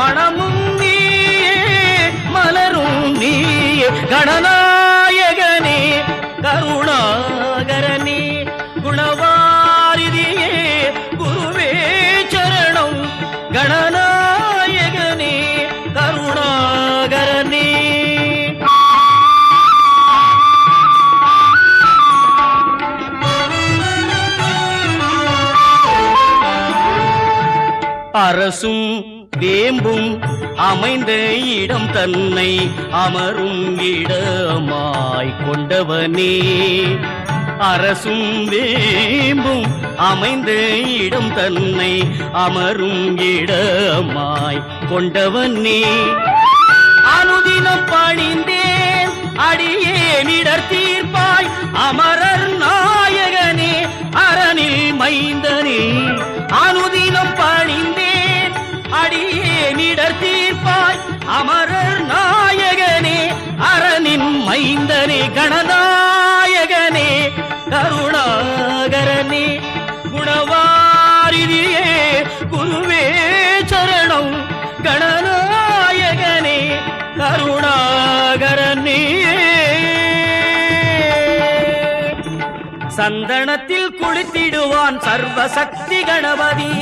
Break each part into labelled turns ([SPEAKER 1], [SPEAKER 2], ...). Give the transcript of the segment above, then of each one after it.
[SPEAKER 1] மனமும் நீயே மலரும் நீயே கணநாயகனே கருணாகரனே குணவாரிதியே குருவே சரணம் கணநாயகனே கருணாகரனே. அரசும் வேம்பும் அமைந்த இடம் தன்னை அமரும் இடமாய் கொண்டவனே. அரசும் வேம்பும் அமைந்த இடம் தன்னை அமரும் இடமாய் கொண்டவனே. அனுதினம் பணிந்தேன் அடியேனிடர் தீர்ப்பாய் அமரர் நாயகனே அரணில் மைந்தனே. அனுதினம் பணிந்தேன் அடியே நிடர் தீர்ப்பாய் அமரர் நாயகனே அரணின் மைந்தனே கணநாயகனே கருணாகரனே. குணவாரிதியே குருவே சரணம் கணநாயகனே கருணாகரனே. சந்தனத்தில் குளித்திடுவான் சர்வசக்தி கணபதி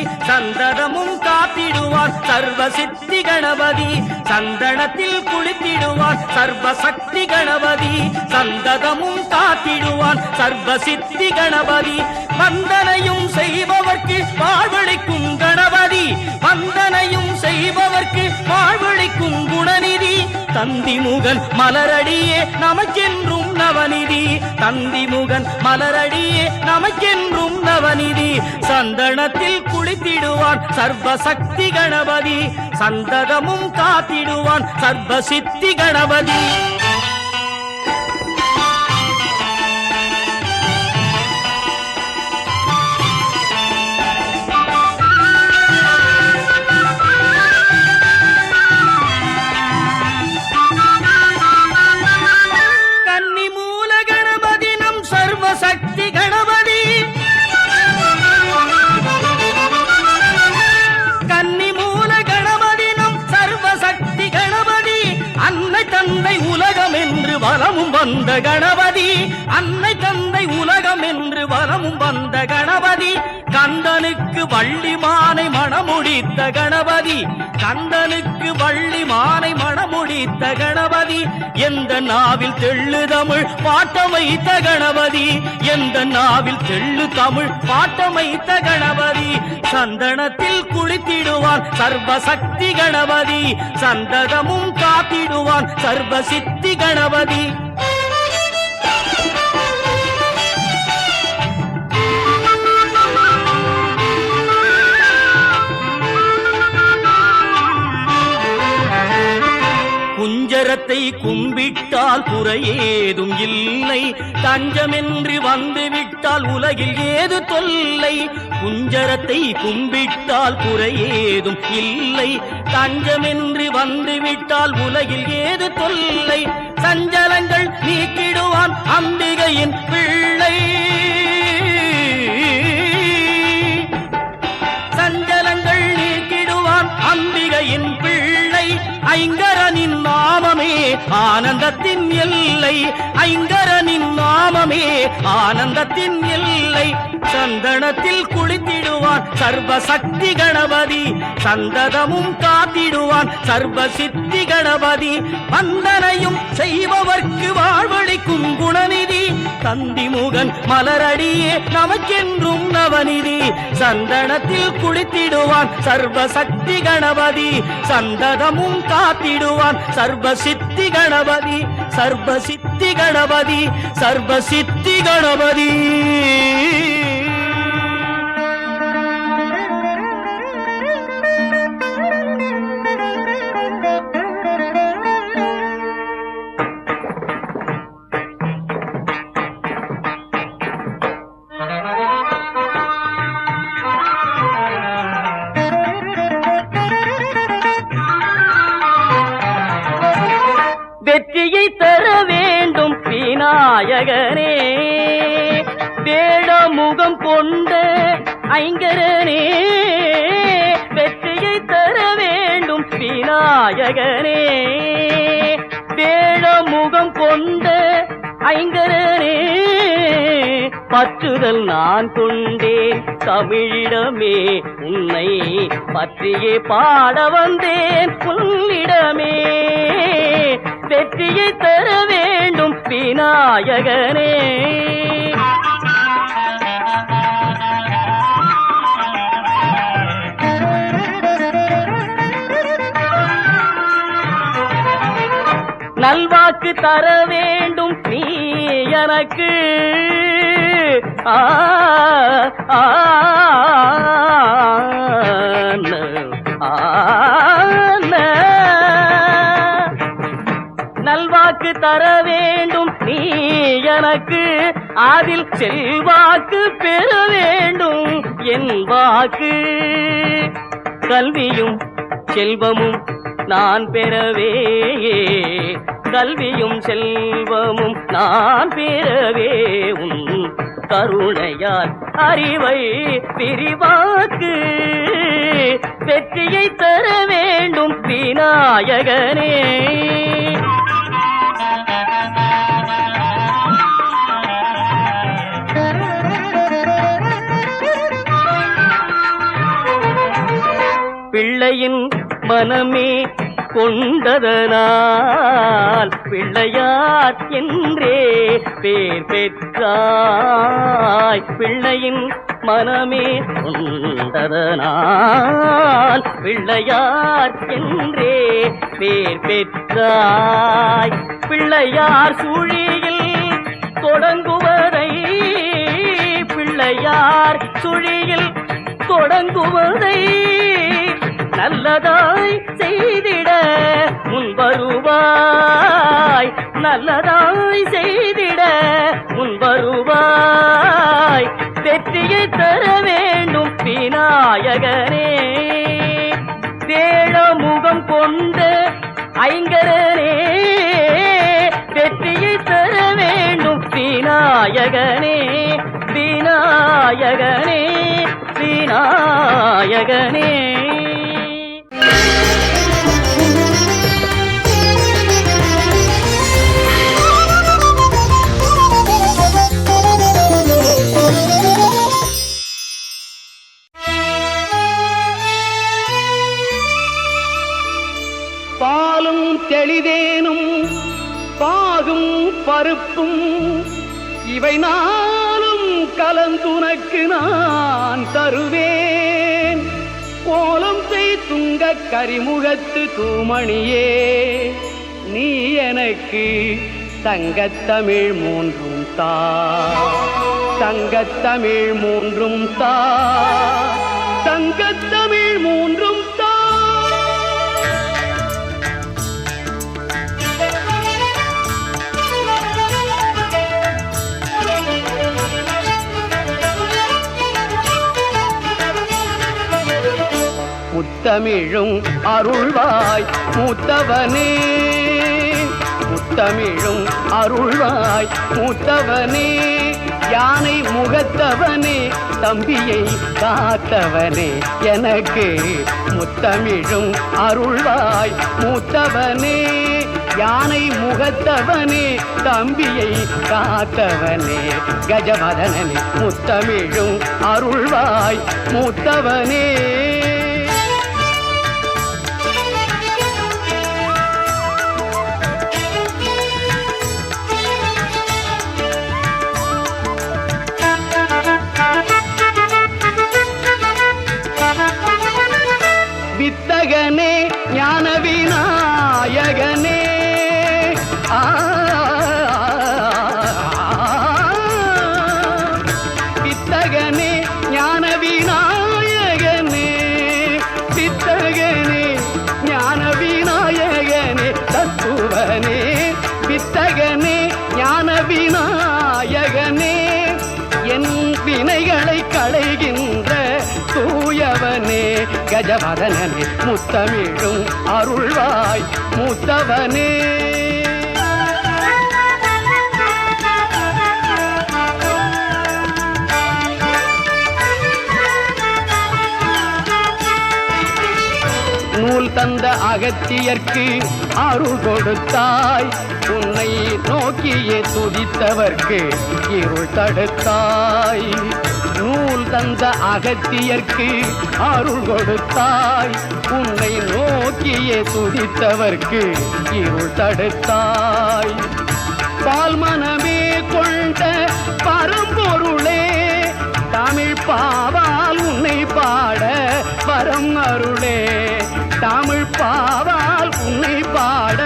[SPEAKER 1] சந்தனமும் சர்வ சித்தி கணபதி. சந்தனத்தில் குளித்திடுவார் சர்வ சக்தி கணபதி. சந்ததமும் காத்திடுவார் சர்வ சித்தி கணபதி. வந்தனையும் செய்பவர்க்கு வாழ்வழிக்கும் கணபதி. வந்தனையும் செய்பவர்க்கு வாழ்வழிக்கும் குணநிதி. தந்திமுகன் மலரடியே நமக்கென்றும் நவநிதி. தந்திமுகன் மலரடியே நமக்கென்றும் நவநிதி. சந்தனத்தில் குளித்திடுவான் சர்வசக்தி கணபதி. சந்ததமும் காத்திடுவான் சர்வசித்தி கணபதி. வந்த கணபதி அன்னை தந்தை உலகம் என்று வலமும் வந்த கணபதி கந்தனுக்கு வள்ளி மானை மணமுடித்த கணபதி கந்தனுக்கு வள்ளி மானை மணமுடித்த கணபதி எந்த நாவில் தெள்ளு தமிழ் பாட்டமைத்த கணபதி எந்த நாவில் தெள்ளு தமிழ் பாட்டமைத்த கணபதி சந்தனத்தில் குளித்திடுவான் சர்வசக்தி கணபதி சந்ததமும் காத்திடுவான் சர்வசித்தி கணபதி. குஞ்சரத்தை கும்பிட்டால் குறையேதும் இல்லை. தஞ்சமென்று வந்துவிட்டால் உலகில் ஏது தொல்லை? குஞ்சரத்தை கும்பிட்டால் குறையேதும் இல்லை. தஞ்சமென்று வந்துவிட்டால் உலகில் ஏது தொல்லை? சஞ்சலங்கள் நீக்கிடுவான் அம்பிகையின் பிள்ளை. சஞ்சலங்கள் நீக்கிடுவான் அம்பிகையின் பிள்ளை. ஐங்க நாமமே ஆனந்தத்தின் எல்லை. ஐங்கரனின் நாமமே ஆனந்தத்தின் எல்லை. சந்தனத்தில் குளித்திட காத்திடுவான். சர்வ சக்தி கணபதி சந்ததமும் காத்திடுவான். சர்வ சித்தி கணபதி வந்தனையும் செய்பவர்க்கு வாழ்வழிக்கும் குணநிதி. தந்திமுகன் மலரடியே நமக்கென்றும் நவநிதி. சந்தனத்தில் குளித்திடுவான் சர்வ சக்தி கணபதி சந்ததமும் காத்திடுவான். சர்வ சித்தி கணபதி சர்வ சித்தி கணபதி சர்வ சித்தி கணபதி. அழகனே விநாயகனே வேடமுகம் கொண்ட ஐங்கரனே வெற்றியை தர வேண்டும் விநாயகனே. வேட முகம் கொண்ட ஐங்கரனே பற்றுதல் நான் கொண்டேன். தமிழிடமே உன்னை பற்றியே பாட வந்தேன். புல்லிடமே. வெற்றியை தர வேண்டும் விநாயகனே. நல்வாக்கு தர வேண்டும் நீ எனக்கு. ஆ ஆ, ஆ, செல்வாக்கு தர வேண்டும் நீ எனக்கு அதில் செல்வாக்கு பெற வேண்டும். என் வாக்கு கல்வியும் செல்வமும் நான் பெறவே கல்வியும் செல்வமும் நான் பெறவே. உன் கருணையால் அறிவை விரிவாக்கு. வெற்றியை தர வேண்டும் விநாயகனே. பிள்ளையின் மனமே கொண்டதனால் பிள்ளையார் என்றே பேர் பெற்றாய். பிள்ளையின் மனமே கொண்டதனால் பிள்ளையார் என்றே பேர் பெற்றாய். பிள்ளையார் சுழியில் தொடங்குவதை பிள்ளையார் சுழியில் தொடங்குவதை நல்லதாய் செய்திட முன்வருவாய். நல்லதாய் செய்திட முன்வருவாய். வெற்றியை தர வேண்டும் விநாயகனே. வேளமுகம் கொண்ட ஐங்கரனே. வெற்றியை தர வேண்டும் விநாயகனே. விநாயகனே விநாயகனே. இவை நாளும் கலந்துனக்கு நான் தருவேன். கோலம் செய் கரிமுகத்து தூமணியே நீ எனக்கு தங்கத்தமிழ் மூன்றும் தா. தங்கத்தமிழ் மூன்றும் தா. தங்கத்தமிழ் மூன்றும் முத்தமிழும் அருள்வாய் மூத்தவனே.
[SPEAKER 2] முத்தமிழும் அருள்வாய் மூத்தவனே. யானை முகத்தவனே தம்பியை காத்தவனே. எனக்கு முத்தமிழும் அருள்வாய் மூத்தவனே. யானை முகத்தவனே தம்பியை காத்தவனே. கஜபதனே முத்தமிழும் அருள்வாய் மூத்தவனே. முத்தமிழும் அருள்வாய் மூத்தவனே. தந்த அகத்தியர்க்கு அருள் கொடுத்தாய். உன்னை நோக்கியே துதித்தவர்க்கு இருள் தடுத்தாய். நூல் தந்த அகத்தியர்க்கு அருள் கொடுத்தாய். உன்னை நோக்கியே துதித்தவர்க்கு இருள் தடுத்தாய். பால் மனமே கொண்ட பரம்பொருளே தமிழ் பாவால் உன்னை பாட வரம் அருளே. தமிழ் பாவால் உன்னை பாட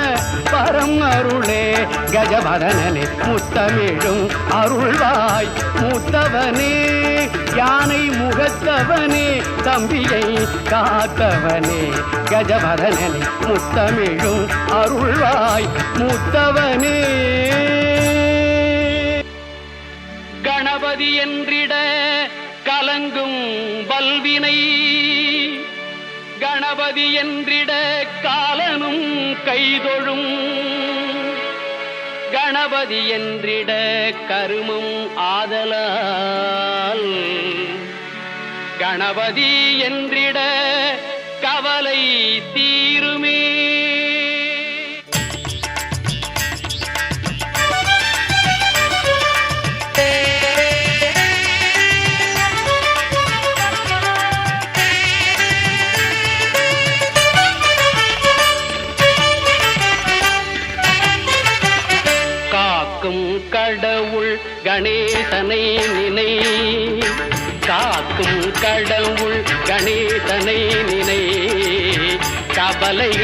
[SPEAKER 2] பரம் அருளே. கஜபதனே முத்தமிழும் அருள்வாய். மூத்தவனே யானை முகத்தவனே தம்பியை காத்தவனே. கஜபதனே முத்தமிழும் அருள்வாய். மூத்தவனே. கணபதி என்றிட கலங்கும் பல்வினை கணபதி என்றிட காலனும் கைதொழும். கணபதி என்றிட கருமம் ஆதலால். கணபதி என்றிட கவலை தீ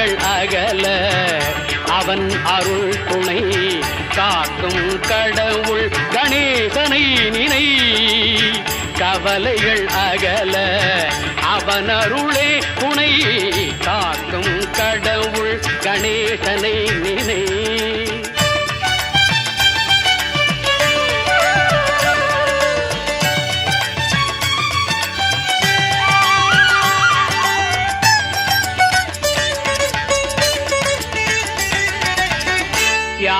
[SPEAKER 2] கவலைகள் அகல. அவன் அருள் துணை காக்கும் கடவுள் கணேசனை நினை. கவலைகள் அகல. அவன் அருளே துணை காக்கும் கடவுள் கணேசனை நினை.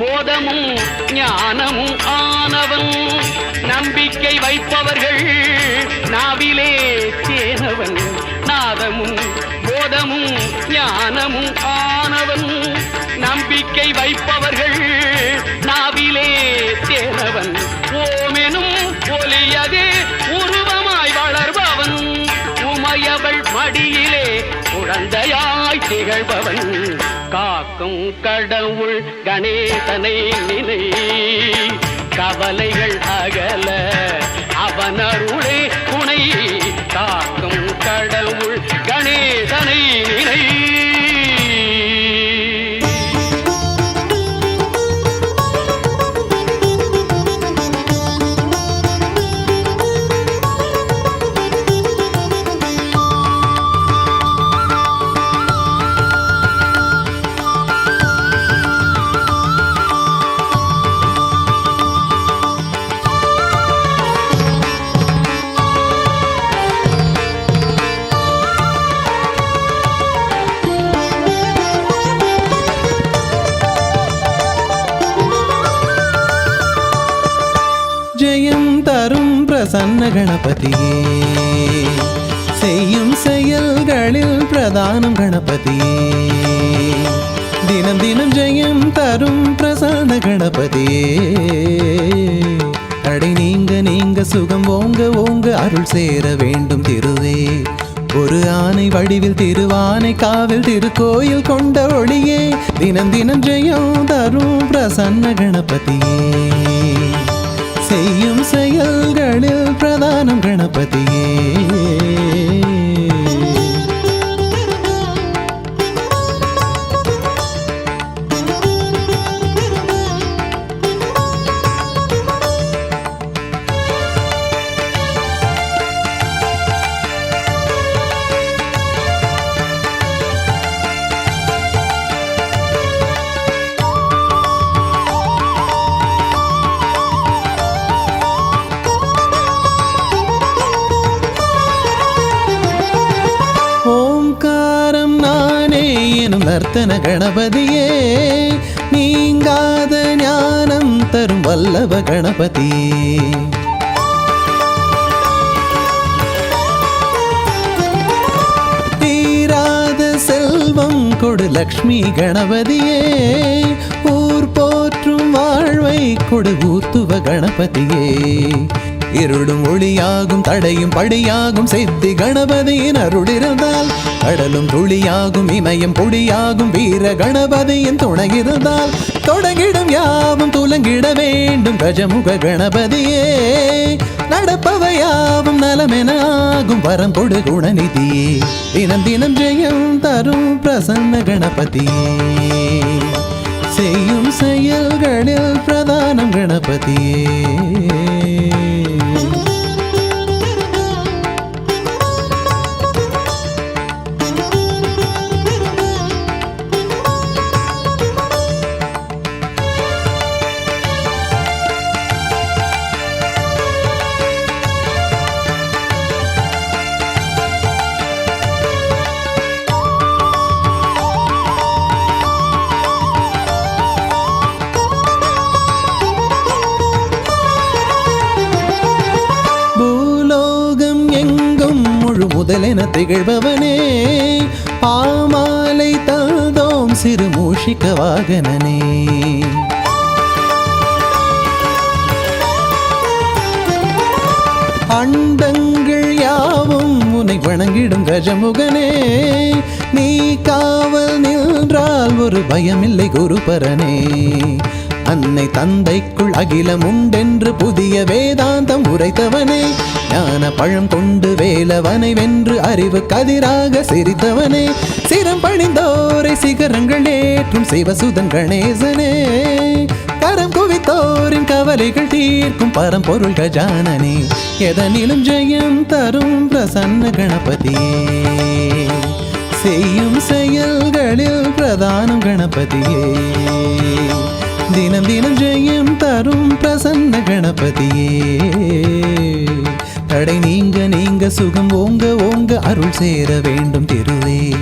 [SPEAKER 2] போதமும் ஞானமும் ஆனவன். நம்பிக்கை வைப்பவர்கள் நாவிலே தேனவன் நாதமும் போதமும்
[SPEAKER 1] ஞானமும் ஆனவன். நம்பிக்கை வைப்பவர்கள் நாவிலே தேனவன் ஓமெனும் ஒலியது உருவமாய் வளர்பவன். உமையவள் மடியிலே குழந்தையாய் திகழ்பவன். காக்கும் கடவுள் கணேசனை நிலை கவலைகள் அகல அவன் அருளே துணை. காக்கும் கடவுள் கணேசனை
[SPEAKER 3] நிலை பிரசன்ன கணபதியே செய்யும் செயல்களில் பிரதானம் கணபதியே. தினம் தினம் ஜெயம் தரும் பிரசன்ன கணபதியே. தடை நீங்க நீங்க சுகம் ஓங்க ஓங்க அருள் சேர வேண்டும் திருவே. ஒரு ஆனை வடிவில் திருவானை காவில் திருக்கோயில் கொண்ட ஒளியே. தினம் தினம் ஜெயம் தரும் பிரசன்ன கணபதியே. பிரதானம் நர்த்தன கணபதியே நீங்காத ஞானம் தரும் வல்லவ கணபதி. தீராத செல்வம் கொடு லக்ஷ்மி கணபதியே ஊர் போற்றும் வாழ்வை கொடு ஊத்துவ கணபதியே. இருடும் ஒளியாகும் தடையும் படியாகும் சித்தி கணபதியின் அருளிருந்தால். கடலும் துளியாகும் இமயம் பொடியாகும் வீர கணபதியின் துணை இருந்தால். தொடங்கிடும் யாவும் துலங்கிட வேண்டும் கஜமுக கணபதியே. நடப்பவையாவும் நலமெனாகும் வரம் கொடு குணநிதியே தினம் தினம் ஜெயம் தரும் பிரசன்ன கணபதியே செய்யும் செயல்களில் பிரதானம் கணபதியே. முதலென திகழ்பவனே. பாமாலை தந்தோம் சிறு மூஷிக்க வாகனனே. அண்டங்கள் யாவும் உன்னை வணங்கிடும் கஜமுகனே. நீ காவல் நின்றால் ஒரு பயமில்லை குருபரனே. அன்னை தந்தைக்குள் அகிலம் உண்டென்று புதிய வேதாந்தம் உரைத்தவனே ஞான பழம் கொண்டு வேலவனை வென்று அறிவு கதிராக சிரித்தவனே சிரம் பணிந்தோரை சிகரங்கள் ஏற்றும் சிவசுதன் கணேசனே. கரம் குவித்தோரின் கவலைகள் தீர்க்கும் பரம்பொருள் கஜானனே எதனிலும் ஜெயம் தரும் பிரசன்ன கணபதியே. செய்யும் செயல்களில் பிரதானம் கணபதியே. தினம் தினம் ஜெயம் தரும் பிரசன்ன கணபதியே. தடை நீங்க நீங்க சுகம் ஓங்க ஓங்க அருள் சேர வேண்டும் திருவே.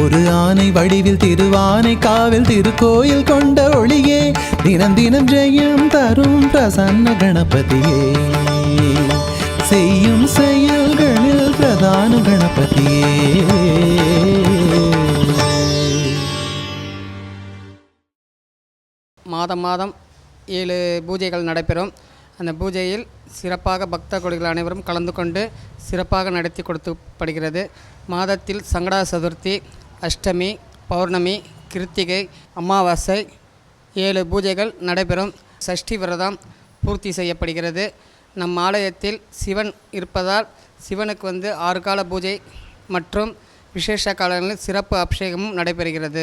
[SPEAKER 3] ஒரு ஆனை வடிவில் திருவானை காவில் திருக்கோயில் கொண்ட ஒளியே. தினம் தினம் ஜெயம் தரும் பிரசன்ன கணபதியே. செய்யும் செயல்களில் பிரதான கணபதியே.
[SPEAKER 4] மாதம் மாதம் ஏழு பூஜைகள் நடைபெறும். அந்த பூஜையில் சிறப்பாக பக்த கொடிகள் அனைவரும் கலந்து கொண்டு சிறப்பாக நடத்தி கொடுத்துப்படுகிறது மாதத்தில் சங்கடா சதுர்த்தி அஷ்டமி பௌர்ணமி கிருத்திகை அமாவாசை ஏழு பூஜைகள் நடைபெறும். சஷ்டி விரதம் பூர்த்தி செய்யப்படுகிறது. நம் ஆலயத்தில் சிவன் இருப்பதால் சிவனுக்கு வந்து ஆறு கால பூஜை மற்றும் விசேஷ காலங்களில் சிறப்பு அபிஷேகமும் நடைபெறுகிறது.